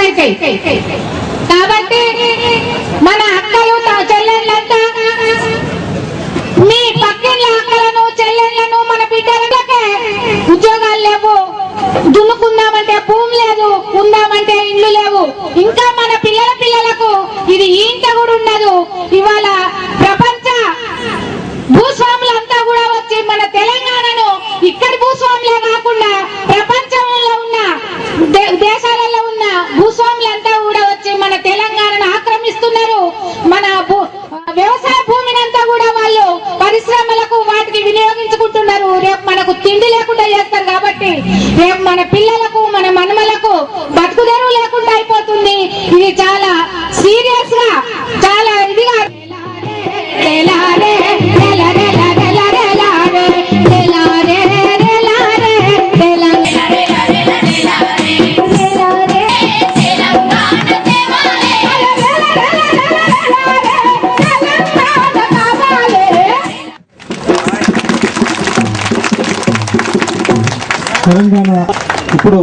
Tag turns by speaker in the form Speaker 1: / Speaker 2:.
Speaker 1: Miss అవుతాయి కాబట్టి మన అక్కలు చెల్లెళ్ళంతా మీ పక్కన అక్కలను చెల్లెళ్ళను మన బిడ్డలకే ఉద్యోగాలు లేవు. దున్నుకుందామంటే భూమి లేదు ఉందామంటే ఇల్లు లేవు. ఇంకా మన పిల్లల పిల్లలకు ఇది ఈంట కూడా ఉండదు. ఇవాళ ప్రపంచ భూస్వాములంతా కూడా వచ్చి మన తెలంగాణను ఇక్కడి భూస్వాములే కాకుండా ప్రపంచంలో ఉన్న దే- దేశాలలో ఉన్న భూస్వాములంతా కూడా వచ్చి మన తెలంగాణను ఆక్రమిస్తున్నారు మన భూ- వ్యవసాయ భూమిని అంతా కూడా వాళ్ళు పరిశ్రమలకు వాటిని వినియోగించుకుంటున్నారు. రేపు మనకు తిండి లేకుండా చేస్తారు కాబట్టి రేపు మన పిల్లలకు మన మనమలకు బతుకుదెరువు లేకుండా అయిపోతుంది. ఇది చాలా సీరియస్గా
Speaker 2: తెలంగాణ ఇప్పుడు